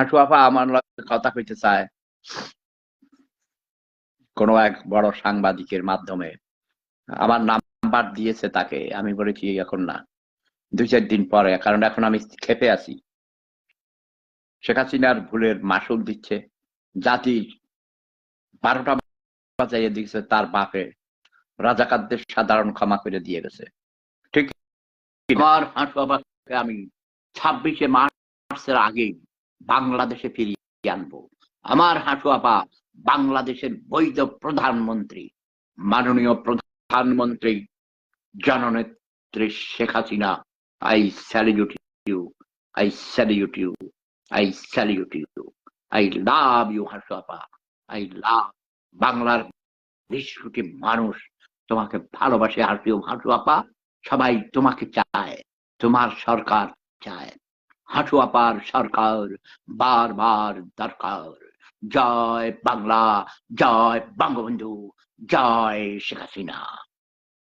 হাঁটু আপা আমার কথা কইতে চায়। কোনো এক বড় সাংবাদিকের মাধ্যমে। আমার নাম্বার দিয়েছে তাকে, আমি বলেছি এখন না। দুই, চার দিন পরে, কারণ এখন আমি খেপে আছি। শেখ হাসিনার ভুলের মাসুল দিচ্ছে। জাতির বারোটা বাজাইয়ে দিচ্ছে তার বাপে রাজাকারদের সাধারণ ক্ষমা করে দিয়ে গেছে। ঠিক আমার হাঁটু আমি ছাব্বিশে মার্চের আগে বাংলাদেশে ফিরিয়ে আনব। আমার হাঁটু আপা বাংলাদেশের বৈধ প্রধানমন্ত্রী, মাননীয় প্রধানমন্ত্রী জননেত্রী Sheikh Hasina. I salute you, I salute you, I salute you, I love you হাঁটু আপা আই লাভ বাংলার বিশ কোটি মানুষ তোমাকে ভালোবাসে হাঁটু আপা সবাই তোমাকে চায়, তোমার সরকার চায়। হাঁটু আপার সরকার বারবার দরকার। জয় বাংলা জয় বঙ্গবন্ধু জয় শেখ হাসিনা।